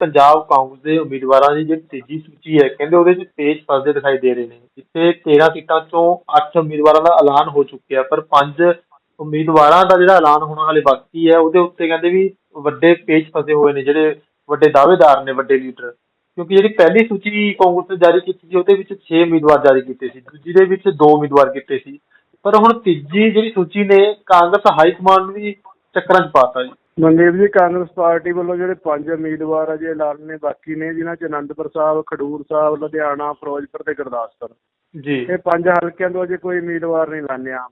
ਪੰਜਾਬ ਕਾਂਗਰਸ ਦੇ ਉਮੀਦਵਾਰਾਂ ਦੀ ਜਿਹੜੀ ਤੀਜੀ ਸੂਚੀ ਹੈ, ਕਹਿੰਦੇ ਉਹਦੇ ਵਿੱਚ ਤੇਜ਼ ਫਸਦੇ ਦਿਖਾਈ ਦੇ ਰਹੇ ਨੇ। ਜਿੱਥੇ 13 ਸੀਟਾਂ ਚੋਂ 8 ਉਮੀਦਵਾਰਾਂ ਦਾ ਐਲਾਨ ਹੋ ਚੁੱਕਿਆ ਪਰ 5 ਉਮੀਦਵਾਰਾਂ ਦਾ ਜਿਹੜਾ ਐਲਾਨ ਹੋਣਾ ਹਾਲੇ ਬਾਕੀ ਹੈ, ਉਹਦੇ ਉੱਤੇ ਕਹਿੰਦੇ ਵੀ ਵੱਡੇ ਪੇਚ ਫਸੇ ਹੋਏ ਨੇ, ਜਿਹੜੇ ਵੱਡੇ ਦਾਅਵੇਦਾਰ ਨੇ, ਵੱਡੇ ਲੀਡਰ। ਕਿਉਂਕਿ ਜਿਹੜੀ ਪਹਿਲੀ ਸੂਚੀ ਕਾਂਗਰਸ ਨੇ ਜਾਰੀ ਕੀਤੀ ਸੀ, ਉਹਦੇ ਵਿੱਚ 6 ਉਮੀਦਵਾਰ ਜਾਰੀ ਕੀਤੇ ਸੀ, ਦੂਜੀ ਦੇ ਵਿੱਚ 2 ਉਮੀਦਵਾਰ ਕੀਤੇ ਸੀ। ਪਰ ਹੁਣ ਤੀਜੀ ਜਿਹੜੀ ਸੂਚੀ ਨੇ, ਕਾਂਗਰਸ ਹਾਈ ਕਮਾਂਡ ਨੂੰ ਵੀ ਚੱਕਰਾਂ 'ਚ ਪਾਤਾ ਜੀ। ਮਨਦੀਪ ਜੀ ਕਾਂਗਰਸ ਪਾਰਟੀ ਵੱਲੋਂ ਜਿਹੜੇ ਪੰਜ ਉਮੀਦਵਾਰ ਅਜੇ ਐਲਾਨ ਨੇ ਬਾਕੀ ਨੇ ਜਿਨ੍ਹਾਂ ਚ ਅਨੰਦਪੁਰ ਸਾਹਿਬ ਖਡੂਰ ਸਾਹਿਬ ਲੁਧਿਆਣਾ ਫਿਰੋਜ਼ਪੁਰ ਤੇ ਗੁਰਦਾਸਪੁਰ। ਜੀ। ਇਹ ਪੰਜ ਹਲਕਿਆਂ ਤੋਂ ਅਜੇ ਕੋਈ ਉਮੀਦਵਾਰ ਨਹੀਂ ਐਲਾਨਿਆ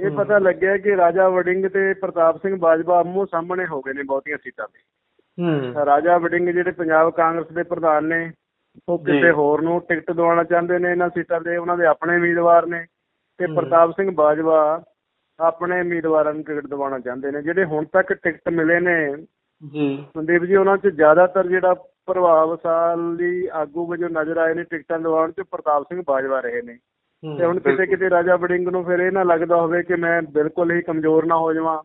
ਇਹ ਪਤਾ ਲੱਗਿਆ ਕਿ ਰਾਜਾ ਵੜਿੰਗ ਤੇ ਪ੍ਰਤਾਪ ਸਿੰਘ ਬਾਜਵਾ ਆਮੋ ਸਾਹਮਣੇ ਹੋ ਗਏ ਨੇ ਬਹੁਤੀਆਂ ਸੀਟਾਂ ਤੇ। ਹੂੰ। ਰਾਜਾ ਵੜਿੰਗ ਜਿਹੜੇ ਪੰਜਾਬ ਕਾਂਗਰਸ ਦੇ ਪ੍ਰਧਾਨ ਨੇ ਉਹ। ਕਿਸੇ ਹੋਰ ਨੂੰ ਟਿਕਟ ਦਿਵਾਉਣਾ ਚਾਹੁੰਦੇ ਨੇ ਇਹਨਾਂ ਸੀਟਾਂ ਤੇ ਉਹਨਾਂ ਦੇ ਆਪਣੇ ਉਮੀਦਵਾਰ ਨੇ। ਤੇ। ਪ੍ਰਤਾਪ ਸਿੰਘ ਬਾਜਵਾ ਆਪਣੇ ਉਮੀਦਵਾਰਾਂ ਨੂੰ ਟਿਕਟ ਦਿਵਾਉਣਾ ਚਾਹੁੰਦੇ ਨੇ ਜਿਹੜੇ ਹੁਣ ਤੱਕ ਟਿਕਟ ਮਿਲੇ ਨੇ ਜੀ ਮਨਦੀਪ ਜੀ ਉਹਨਾਂ 'ਚ ਜ਼ਿਆਦਾਤਰ ਜਿਹੜਾ ਪ੍ਰਭਾਵਸ਼ਾਲੀ ਆਗੂ ਵਜੋਂ ਨਜ਼ਰ ਆਏ ਨੇ ਟਿਕਟਾਂ ਦਿਵਾਉਣ 'ਚ ਪ੍ਰਤਾਪ ਸਿੰਘ ਬਾਜਵਾ ਰਹੇ ਨੇ ਤੇ ਹੁਣ ਕਿਤੇ। ਕਿਤੇ ਰਾਜਾ ਵੜਿੰਗ ਨੂੰ ਫਿਰ ਇਹ ਨਾ ਲੱਗਦਾ ਹੋਵੇ ਕਿ ਮੈਂ ਬਿਲਕੁਲ ਹੀ ਕਮਜ਼ੋਰ ਨਾ ਹੋ ਜਾਵਾਂ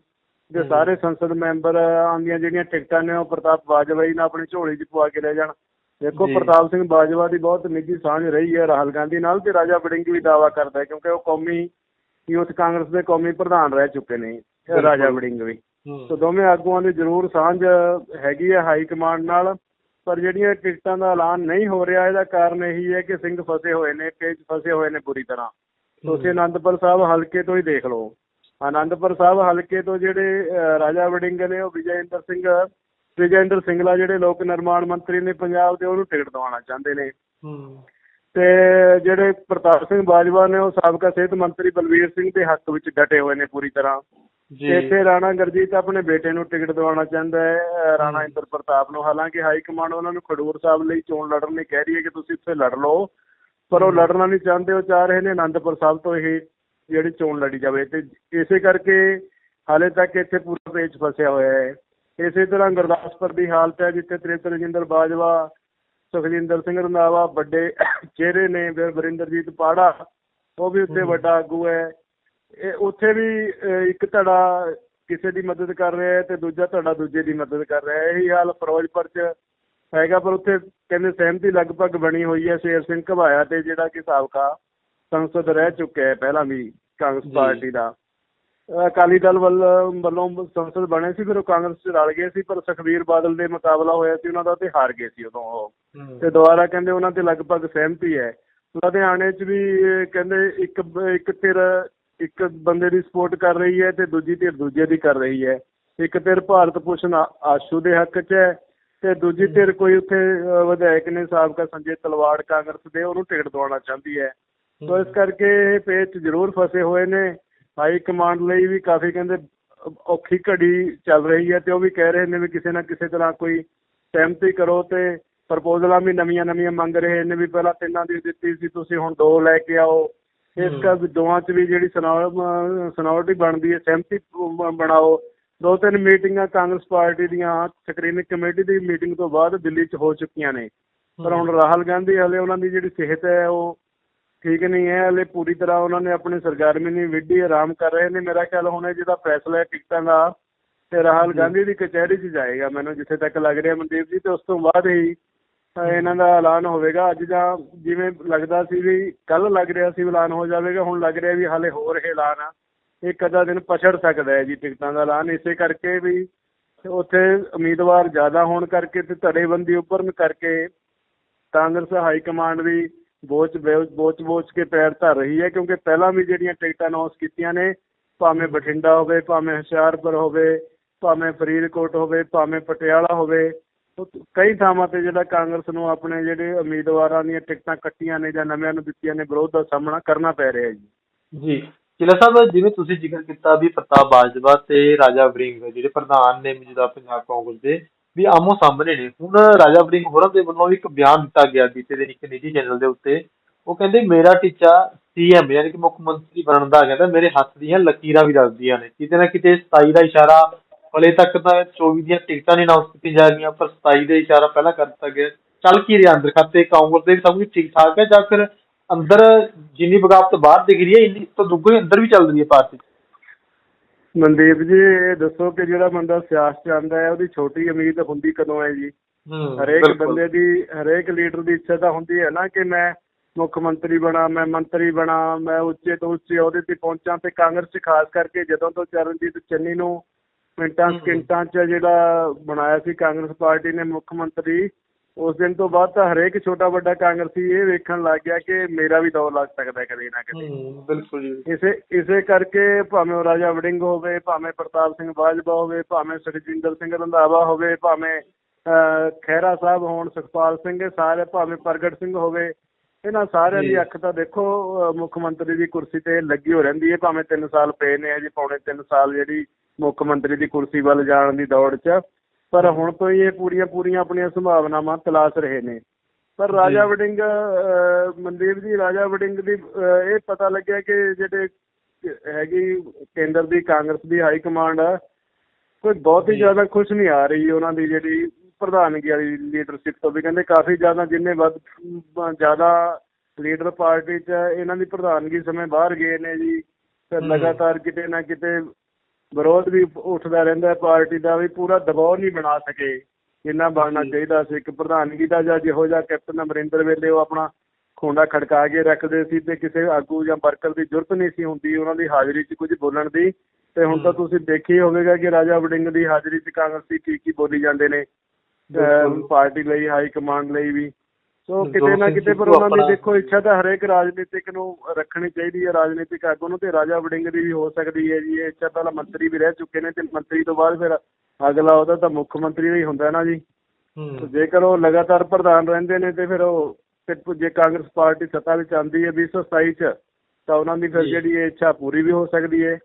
ਜੇ। ਸਾਰੇ ਸੰਸਦ ਮੈਂਬਰ ਆਂਦੀਆਂ ਜਿਹੜੀਆਂ ਟਿਕਟਾਂ ਨੇ ਉਹ ਪ੍ਰਤਾਪ ਬਾਜਵਾ ਹੀ ਨਾਲ ਆਪਣੀ ਝੋਲੀ 'ਚ ਪਵਾ ਕੇ ਲੈ ਜਾਣ ਦੇਖੋ। ਪ੍ਰਤਾਪ ਸਿੰਘ ਬਾਜਵਾ ਦੀ ਬਹੁਤ ਨਿੱਜੀ ਸਾਂਝ ਰਹੀ ਹੈ ਰਾਹੁਲ ਗਾਂਧੀ ਨਾਲ ਤੇ ਰਾਜਾ ਵੜਿੰਗ ਵੀ ਦਾਅਵਾ ਕਰਦਾ ਹੈ ਕਿਉਂਕਿ ਉਹ ਕੌਮੀ ਯੂਥ ਕਾਂਗਰਸ ਦੇ ਕੌਮੀ ਪ੍ਰਧਾਨ ਰਹਿ ਚੁੱਕੇ ਨੇ। ਰਾਜਾ ਵੜਿੰਗ ਵੀ। ਸੋ ਦੋਵੇਂ ਆਗੂਆਂ ਦੀ ਜ਼ਰੂਰ ਸਾਂਝ ਹੈਗੀ ਹੈ ਹਾਈ ਕਮਾਂਡ ਨਾਲ ਪਰ ਜਿਹੜੀਆਂ ਟਿਕਟਾਂ ਦਾ ਐਲਾਨ ਨਹੀਂ ਹੋ ਰਿਹਾ ਇਹਦਾ ਕਾਰਨ ਇਹੀ ਹੈ ਕਿ ਸਿੰਘ ਫਸੇ ਹੋਏ ਨੇ ਪੇਜ ਫਸੇ ਹੋਏ ਨੇ ਬੁਰੀ ਤਰ੍ਹਾਂ। ਤੁਸੀਂ ਅਨੰਦਪੁਰ ਸਾਹਿਬ ਹਲਕੇ ਤੋਂ ਹੀ ਦੇਖ ਲਓ। ਅਨੰਦਪੁਰ ਸਾਹਿਬ ਹਲਕੇ ਤੋਂ ਜਿਹੜੇ ਰਾਜਾ ਵੜਿੰਗ ਨੇ ਉਹ ਵਿਜੇਂਦਰ ਸਿੰਘ ਵਿਜੇਂਦਰ ਸਿੰਗਲਾ ਜਿਹੜੇ ਲੋਕ ਨਿਰਮਾਣ ਮੰਤਰੀ ਨੇ ਪੰਜਾਬ ਦੇ ਉਹਨੂੰ ਟਿਕਟ ਦਿਵਾਉਣਾ ਚਾਹੁੰਦੇ ਨੇ। ਹੂੰ, ਤੇ ਜਿਹੜੇ ਪ੍ਰਤਾਪ ਸਿੰਘ ਬਾਜਵਾ ਨੇ ਉਹ ਸਾਬਕਾ ਸਿਹਤ ਮੰਤਰੀ ਬਲਵੀਰ ਸਿੰਘ ਦੇ ਹੱਕ ਵਿੱਚ ਡਟੇ ਹੋਏ ਨੇ ਪੂਰੀ ਤਰ੍ਹਾਂ। ਜੀ। ਤੇ ਇੱਥੇ ਰਾਣਾ ਗੁਰਜੀਤ ਆਪਣੇ ਬੇਟੇ ਨੂੰ ਟਿਕਟ ਦਿਵਾਉਣਾ ਚਾਹੁੰਦਾ ਹੈ। ਰਾਣਾ ਇੰਦਰ ਪ੍ਰਤਾਪ ਨੂੰ। ਹਾਲਾਂਕਿ ਹਾਈ ਕਮਾਂਡ ਉਹਨਾਂ ਨੂੰ ਖਡੂਰ ਸਾਹਿਬ ਲਈ ਚੋਣ ਲੜਨ ਲਈ ਕਹਿ ਰਹੀ ਹੈ ਕਿ ਤੁਸੀਂ ਇੱਥੇ ਲੜ ਲਓ ਪਰ ਉਹ ਲੜਨਾ ਨਹੀਂ ਚਾਹੁੰਦੇ। ਉਹ ਚਾਹ ਰਹੇ ਨੇ ਆਨੰਦਪੁਰ ਸਾਹਿਬ ਤੋਂ ਇਹ ਜਿਹੜੀ ਚੋਣ ਲੜੀ ਜਾਵੇ। ਤੇ ਇਸੇ ਕਰਕੇ ਹਾਲੇ ਤੱਕ ਇੱਥੇ ਪੂਰਾ ਪੇਚ ਫਸਿਆ ਹੋਇਆ ਹੈ। ਇਸੇ ਤਰ੍ਹਾਂ ਗੁਰਦਾਸਪੁਰ ਦੀ ਹਾਲਤ ਹੈ ਜਿੱਥੇ ਤ੍ਰਿਪਤ ਰਜਿੰਦਰ ਬਾਜਵਾ ਸੁਖਜਿੰਦਰ ਸਿੰਘ ਰੰਧਾਵਾ ਵੱਡੇ ਚਿਹਰੇ ਨੇ ਫਿਰ ਵਰਿੰਦਰਜੀਤ ਪਾੜਾ ਉਹ ਵੀ ਉੱਥੇ। ਵੱਡਾ ਆਗੂ ਹੈ। ਇਹ ਉੱਥੇ ਵੀ ਇੱਕ ਧੜਾ ਕਿਸੇ ਦੀ ਮਦਦ ਕਰ ਰਿਹਾ ਹੈ ਤੇ ਦੂਜਾ ਧੜਾ ਦੂਜੇ ਦੀ ਮਦਦ ਕਰ ਰਿਹਾ ਹੈ। ਇਹੀ ਹਾਲ ਫਿਰੋਜ਼ਪੁਰ ਚ ਹੈਗਾ ਪਰ ਉੱਥੇ ਕਹਿੰਦੇ ਸਹਿਮਤੀ ਲਗਭਗ ਬਣੀ ਹੋਈ ਹੈ। ਸ਼ੇਰ ਸਿੰਘ ਘਬਾਇਆ ਤੇ ਜਿਹੜਾ ਕਿ ਸਾਬਕਾ ਸੰਸਦ ਰਹਿ ਚੁੱਕਿਆ ਹੈ ਪਹਿਲਾਂ ਵੀ ਕਾਂਗਰਸ। ਪਾਰਟੀ ਦਾ। ਅਕਾਲੀ ਦਲ ਵੱਲ- ਸੰਸਦ ਬਣੇ ਸੀ ਫਿਰ ਉਹ ਕਾਂਗਰਸ ਚ ਰਲ ਗਏ ਸੀ ਪਰ ਸੁਖਬੀਰ ਬਾਦਲ ਦੇ ਮੁਕਾਬਲਾ ਹੋਇਆ ਸੀ ਉਹਨਾਂ ਦਾ ਤੇ ਹਾਰ ਗਏ ਸੀ ਉਦੋਂ ਉਹ। ਤੇ ਦੁਬਾਰਾ ਕਹਿੰਦੇ ਉਹਨਾਂ ਤੇ ਲਗਭਗ ਸਹਿਮਤੀ ਹੈ। ਲੁਧਿਆਣੇ 'ਚ ਵੀ ਕਹਿੰਦੇ ਇੱਕ ਇੱਕ ਧਿਰ ਇੱਕ ਬੰਦੇ ਦੀ ਸਪੋਰਟ ਕਰ ਰਹੀ ਹੈ ਤੇ ਦੂਜੀ ਧਿਰ ਦੂਜੇ ਦੀ ਕਰ ਰਹੀ ਹੈ। ਇੱਕ ਧਿਰ ਭਾਰਤ ਭੂਸ਼ਣ ਆਸ਼ੂ ਦੇ ਹੱਕ 'ਚ ਹੈ ਤੇ ਦੂਜੀ ਧਿਰ ਕੋਈ ਉੱਥੇ ਵਿਧਾਇਕ ਨੇ ਸਾਬਕਾ ਸੰਜੇ ਤਲਵਾੜ ਕਾਂਗਰਸ ਦੇ ਉਹਨੂੰ ਟਿਕਟ ਦਵਾਉਣਾ ਚਾਹੁੰਦੀ ਹੈ। ਸੋ ਇਸ ਕਰਕੇ ਇਹ ਪੇਚ ਜ਼ਰੂਰ ਫਸੇ ਹੋਏ ਨੇ। ਹਾਈ ਕਮਾਂਡ ਲਈ ਵੀ ਕਾਫੀ ਕਹਿੰਦੇ ਔਖੀ ਘੜੀ ਚੱਲ ਰਹੀ ਹੈ ਤੇ ਉਹ ਵੀ ਕਹਿ ਰਹੇ ਨੇ ਵੀ ਕਿਸੇ ਨਾ ਕਿਸੇ ਤਰ੍ਹਾਂ ਕੋਈ ਸਹਿਮਤੀ ਕਰੋ ਤੇ ਪ੍ਰਪੋਜ਼ਲਾਂ ਵੀ ਨਵੀਆਂ ਨਵੀਆਂ ਮੰਗ ਰਹੇ ਨੇ ਵੀ ਪਹਿਲਾਂ ਤਿੰਨਾਂ ਦੀ ਦਿੱਤੀ ਸੀ ਤੁਸੀਂ ਹੁਣ ਦੋ ਲੈ ਕੇ ਆਓ। ਇਸ ਹਮ। ਕਰ ਦੋਵਾਂ 'ਚ ਵੀ ਜਿਹੜੀ ਸਨੌਰਟੀ ਬਣਦੀ ਹੈ ਸਹਿਮਤੀ ਬਣਾਓ। ਦੋ ਤਿੰਨ ਮੀਟਿੰਗਾਂ ਕਾਂਗਰਸ ਪਾਰਟੀ ਦੀਆਂ ਸਕਰੀਨਿੰਗ ਕਮੇਟੀ ਦੀ ਮੀਟਿੰਗ ਤੋਂ ਬਾਅਦ ਦਿੱਲੀ 'ਚ ਹੋ ਚੁੱਕੀਆਂ ਨੇ। ਪਰ ਹੁਣ ਰਾਹੁਲ ਗਾਂਧੀ ਹਲੇ ਉਹਨਾਂ ਦੀ ਜਿਹੜੀ ਸਿਹਤ ਹੈ ਉਹ ਠੀਕ ਨਹੀਂ ਹੈ। ਹਲੇ ਪੂਰੀ ਤਰ੍ਹਾਂ ਉਹਨਾਂ ਨੇ ਆਪਣੀ ਸਰਗਰਮੀ ਨਹੀਂ ਵਿੱਢੀ ਆਰਾਮ ਕਰ ਰਹੇ ਨੇ। ਮੇਰਾ ਖਿਆਲ ਹੁਣ ਇਹ ਜਿਹਦਾ ਫੈਸਲਾ ਹੈ ਟਿਕਟਾਂ ਦਾ ਤੇ ਰਾਹੁਲ। ਗਾਂਧੀ ਦੀ ਕਚਹਿਰੀ 'ਚ ਜਾਏਗਾ। ਮੈਨੂੰ ਜਿੱਥੇ ਤੱਕ ਲੱਗ ਰਿਹਾ ਮਨਦੀਪ ਜੀ ਤੇ ਉਸ ਤੋਂ ਬਾਅਦ ਹੀ ਇਹਨਾਂ ਦਾ ਐਲਾਨ ਹੋਵੇਗਾ। ਅੱਜ ਜਾਂ ਜਿਵੇਂ ਲੱਗਦਾ ਸੀ ਵੀ ਕੱਲ ਲੱਗ ਰਿਹਾ ਸੀ, ਐਲਾਨ ਹੋ ਜਾਵੇਗਾ। ਹੁਣ ਲੱਗ ਰਿਹਾ ਵੀ ਹਾਲੇ ਹੋਰ ਇਹ ਐਲਾਨ ਆ। ਇੱਕ ਅੱਧਾ ਦਿਨ ਪਛੜ ਸਕਦਾ ਹੈ ਜੀ ਟਿਕਟਾਂ ਦਾ ਐਲਾਨ? ਇਸੇ ਕਰਕੇ ਵੀ ਉੱਥੇ ਉਮੀਦਵਾਰ ਜ਼ਿਆਦਾ ਹੋਣ ਕਰਕੇ ਤੇ ਧੜੇਬੰਦੀ ਉੱਪਰਨ ਕਰਕੇ ਕਾਂਗਰਸ ਹਾਈ ਕਮਾਂਡ ਵੀ ਬੋਚ ਬੋਚ ਬੋਚ ਕੇ ਪੈਰ ਧਰ ਰਹੀ ਹੈ। ਕਿਉਂਕਿ ਪਹਿਲਾਂ ਵੀ ਜਿਹੜੀਆਂ ਟਿਕਟਾਂ ਅਨਾਉਂਸ ਕੀਤੀਆਂ ਨੇ, ਭਾਵੇਂ ਬਠਿੰਡਾ ਹੋਵੇ, ਭਾਵੇਂ ਹੁਸ਼ਿਆਰਪੁਰ ਹੋਵੇ, ਭਾਵੇਂ ਫਰੀਦਕੋਟ ਹੋਵੇ, ਭਾਵੇਂ ਪਟਿਆਲਾ ਹੋਵੇ ਕਈ ਥਾਵਾਂ ਤੇ ਜਿਹੜਾ ਕਾਂਗਰਸ ਨੂੰ ਆਪਣੇ ਜਿਹੜੇ ਉਮੀਦਵਾਰਾਂ ਦੀਆਂ ਟਿਕਟਾਂ ਕੱਟੀਆਂ ਨੇ ਜਾਂ ਨਵਿਆਂ ਨੂੰ ਦਿੱਤੀਆਂ ਨੇ ਵਿਰੋਧ ਦਾ ਸਾਹਮਣਾ ਕਰਨਾ ਪੈ ਰਿਹਾ ਜੀ। ਜੀ। ਕਿਲਾ ਸਾਹਿਬ, ਜਿਵੇਂ ਤੁਸੀਂ ਜ਼ਿਕਰ ਕੀਤਾ ਵੀ ਪ੍ਰਤਾਪ ਬਾਜਵਾ ਤੇ ਰਾਜਾ ਵੜਿੰਗ ਜਿਹੜੇ ਪ੍ਰਧਾਨ ਨੇ ਮੌਜੂਦਾ ਪੰਜਾਬ ਕਾਂਗਰਸ ਦੇ, ਵੀ ਆਮੋ ਸਾਹਮਣੇ ਨੇ। ਹੁਣ ਰਾਜਾ ਵੜਿੰਗ ਹੋਰਾਂ ਦੇ ਵੱਲੋਂ ਵੀ ਇੱਕ ਬਿਆਨ ਦਿੱਤਾ ਗਿਆ ਬੀਤੇ ਦਿਨ ਇੱਕ ਨਿੱਜੀ ਚੈਨਲ ਦੇ ਉੱਤੇ। ਉਹ ਕਹਿੰਦੇ, ਮੇਰਾ ਟੀਚਾ ਸੀਐਮ ਯਾਨੀ ਕਿ ਮੁੱਖ ਮੰਤਰੀ ਬਣਨ ਦਾ ਕਹਿੰਦਾ, ਮੇਰੇ ਹੱਥ ਦੀਆਂ ਲਕੀਰਾਂ ਵੀ ਦੱਸਦੀਆਂ ਨੇ। ਕਿਤੇ ਨਾ ਕਿਤੇ 27 ਦਾ ਇਸ਼ਾਰਾ ਹਲੇ ਤੱਕ ਤਾਂ 24 ਦੀਆਂ ਟਿਕਟਾਂ ਨਹੀਂ ਅਨਾਉਂਸ ਕੀਤੀਆਂ ਜਾ ਰਹੀਆਂ ਪਰ 27 ਦਾ ਇਸ਼ਾਰਾ ਪਹਿਲਾਂ ਕਰ ਦਿੱਤਾ ਗਿਆ ਚੱਲ ਕੀ ਰਿਹਾ ਅੰਦਰ ਖਾਤੇ ਕਾਂਗਰਸ ਦੇ ਸਭ ਕੁਝ ਠੀਕ ਠਾਕ ਹੈ ਜਾਂ ਫਿਰ ਅੰਦਰ ਜਿੰਨੀ ਬਗਾਵਤ ਬਾਹਰ ਦਿਖ ਰਹੀ ਹੈ ਇੰਨੀ ਤੋਂ ਦੁੱਗਣੀ ਅੰਦਰ ਵੀ ਚੱਲ ਰਹੀ ਹੈ ਪਾਰਟੀ? ਮਨਦੀਪ ਜੀ ਇਹ ਦੱਸੋ ਕਿ ਜਿਹੜਾ ਬੰਦਾ ਸਿਆਸਤ ਆਉਂਦਾ ਹੈ ਉਹਦੀ ਛੋਟੀ ਉਮੀਦ ਹੁੰਦੀ ਕਦੋਂ ਹੈ ਜੀ ਹਰੇਕ। ਬੰਦੇ ਦੀ ਹਰੇਕ ਲੀਡਰ ਦੀ ਇੱਛਾ ਤਾਂ ਹੁੰਦੀ ਹੈ ਨਾ ਕਿ ਮੈਂ ਮੁੱਖ ਮੰਤਰੀ ਬਣਾ ਮੈਂ ਮੰਤਰੀ ਬਣਾ ਮੈਂ ਉੱਚੇ ਤੋਂ ਉੱਚੇ ਅਹੁਦੇ ਤੇ ਪਹੁੰਚਾਂ ਤੇ ਕਾਂਗਰਸ 'ਚ ਖਾਸ ਕਰਕੇ ਜਦੋਂ ਤੋਂ ਚਰਨਜੀਤ ਚੰਨੀ ਨੂੰ ਮਿੰਟਾਂ। ਸਕਿੰਟਾਂ 'ਚ ਜਿਹੜਾ ਬਣਾਇਆ ਸੀ ਕਾਂਗਰਸ ਪਾਰਟੀ ਨੇ ਮੁੱਖ ਮੰਤਰੀ ਉਸ ਦਿਨ ਤੋਂ ਬਾਅਦ ਤਾਂ ਹਰੇਕ ਛੋਟਾ ਵੱਡਾ ਕਾਂਗਰਸੀ ਇਹ ਵੇਖਣ ਲੱਗ ਗਿਆ ਕਿ ਮੇਰਾ ਵੀ ਦੌਰ ਲੱਗ ਸਕਦਾ ਹੈ ਕਦੇ ਨਾ ਕਦੇ ਬਿਲਕੁਲ ਜੀ ਇਸੇ ਇਸੇ ਕਰਕੇ ਭਾਵੇਂ ਉਹ ਰਾਜਾ ਵੜਿੰਗ ਹੋਵੇ ਭਾਵੇਂ ਪ੍ਰਤਾਪ ਸਿੰਘ ਬਾਜਵਾ ਹੋਵੇ ਭਾਵੇਂ ਸੁਖਜਿੰਦਰ ਸਿੰਘ ਰੰਧਾਵਾ ਹੋਵੇ ਭਾਵੇਂ ਖਹਿਰਾ ਸਾਹਿਬ ਹੋਣ ਸੁਖਪਾਲ ਸਿੰਘ ਸਾਰੇ ਭਾਵੇਂ ਪ੍ਰਗਟ ਸਿੰਘ ਹੋਵੇ ਇਹਨਾਂ ਸਾਰਿਆਂ ਜੀ। ਦੀ ਅੱਖ ਤਾਂ ਦੇਖੋ ਮੁੱਖ ਮੰਤਰੀ ਦੀ ਕੁਰਸੀ ਤੇ ਲੱਗੀ ਹੋ ਰਹਿੰਦੀ ਹੈ ਭਾਵੇਂ 3 ਸਾਲ ਪਏ ਨੇ ਅਜੇ ਪੌਣੇ 3 ਸਾਲ ਜਿਹੜੀ ਮੁੱਖ ਮੰਤਰੀ ਦੀ ਕੁਰਸੀ ਵੱਲ ਜਾਣ ਦੀ ਦੌੜ 'ਚ। ਪਰ ਹੁਣ ਤੋਂ ਹੀ ਇਹ ਪੂਰੀਆਂ ਪੂਰੀਆਂ ਆਪਣੀਆਂ ਸੰਭਾਵਨਾਵਾਂ ਤਲਾਸ਼ ਰਹੇ ਨੇ। ਪਰ ਰਾਜਾ ਅਹ, ਮਨਦੀਪ ਜੀ ਰਾਜਾ ਵੜਿੰਗ ਦੀ ਇਹ ਪਤਾ ਲੱਗਿਆ ਕਿ ਜਿਹੜੇ ਹੈਗੀ ਕੇਂਦਰ ਦੀ ਕਾਂਗਰਸ ਦੀ ਹਾਈ ਕਮਾਂਡ ਆ ਕੋਈ ਬਹੁਤ ਹੀ। ਜ਼ਿਆਦਾ ਖੁਸ਼ ਨਹੀਂ ਆ ਰਹੀ ਉਹਨਾਂ ਦੀ ਜਿਹੜੀ ਪ੍ਰਧਾਨਗੀ ਵਾਲੀ ਲੀਡਰਸ਼ਿਪ ਤੋਂ ਵੀ। ਕਹਿੰਦੇ ਕਾਫੀ ਜ਼ਿਆਦਾ ਜਿੰਨੇ ਵੱਧ ਜ਼ਿਆਦਾ ਲੀਡਰ ਪਾਰਟੀ 'ਚ ਇਹਨਾਂ ਦੀ ਪ੍ਰਧਾਨਗੀ ਸਮੇਂ ਬਾਹਰ ਗਏ ਨੇ ਜੀ। ਤੇ। ਲਗਾਤਾਰ ਕਿਤੇ ਨਾ ਕਿਤੇ ਵਿਰੋਧ ਵੀ ਉੱਠਦਾ ਰਹਿੰਦਾ ਹੈ ਪਾਰਟੀ ਦਾ ਵੀ ਪੂਰਾ ਦਬਾਅ ਨਹੀਂ ਬਣਾ ਸਕੇ ਜਿੰਨਾ ਬਣਨਾ। ਚਾਹੀਦਾ ਸੀ ਇੱਕ ਪ੍ਰਧਾਨਗੀ ਦਾ ਜਾਂ ਜਿਹੋ ਜਿਹਾ ਕੈਪਟਨ ਅਮਰਿੰਦਰ ਵੇਲੇ ਉਹ ਆਪਣਾ ਖੋਂਡਾ ਖੜਕਾ ਕੇ ਰੱਖਦੇ ਸੀ ਤੇ ਕਿਸੇ ਆਗੂ ਜਾਂ ਵਰਕਰ ਦੀ ਜ਼ਰੂਰਤ ਨਹੀਂ ਸੀ ਹੁੰਦੀ ਉਹਨਾਂ ਦੀ ਹਾਜ਼ਰੀ 'ਚ ਕੁਝ ਬੋਲਣ ਦੀ ਤੇ ਹੁਣ ਤਾਂ। ਤੁਸੀਂ ਦੇਖਿਆ ਹੀ ਹੋਵੇਗਾ ਕਿ ਰਾਜਾ ਵੜਿੰਗ ਦੀ ਹਾਜ਼ਰੀ 'ਚ ਕਾਂਗਰਸੀ ਕੀ ਕੀ ਬੋਲੀ ਜਾਂਦੇ ਨੇ। ਪਾਰਟੀ ਲਈ ਹਾਈ ਕਮਾਂਡ ਲਈ ਵੀ ਸੋ ਕਿਤੇ ਨਾ ਕਿਤੇ ਪਰ ਉਹਨਾਂ ਦੀ ਦੇਖੋ ਇੱਛਾ ਤਾਂ ਹਰੇਕ ਰਾਜਨੀਤਿਕ ਨੂੰ ਰੱਖਣੀ ਚਾਹੀਦੀ ਹੈ ਰਾਜਨੀਤਿਕ ਆਗੂ ਨੂੰ ਤੇ ਰਾਜਾ ਵੜਿੰਗ ਦੀ ਵੀ ਹੋ ਸਕਦੀ ਹੈ ਜੀ ਇਹ ਇੱਛਾ ਪਹਿਲਾਂ ਮੰਤਰੀ ਵੀ ਰਹਿ ਚੁੱਕੇ ਨੇ ਤੇ ਮੰਤਰੀ ਤੋਂ ਬਾਅਦ ਫਿਰ ਅਗਲਾ ਉਹਦਾ ਤਾਂ ਮੁੱਖ ਮੰਤਰੀ ਹੀ ਹੁੰਦਾ ਨਾ ਜੀ। ਤੇ ਹੂੰ ਜੇਕਰ ਉਹ ਲਗਾਤਾਰ ਪ੍ਰਧਾਨ ਰਹਿੰਦੇ ਨੇ ਤੇ ਫਿਰ ਉਹ ਫਿਰ ਜੇ ਕਾਂਗਰਸ ਪਾਰਟੀ ਸੱਤਾ ਵਿੱਚ ਆਉਂਦੀ ਹੈ 2027 ਚ ਤਾਂ ਉਹਨਾਂ ਦੀ ਫਿਰ। ਜਿਹੜੀ ਇਹ ਇੱਛਾ ਪੂਰੀ ਵੀ ਹੋ ਸਕਦੀ ਹੈ।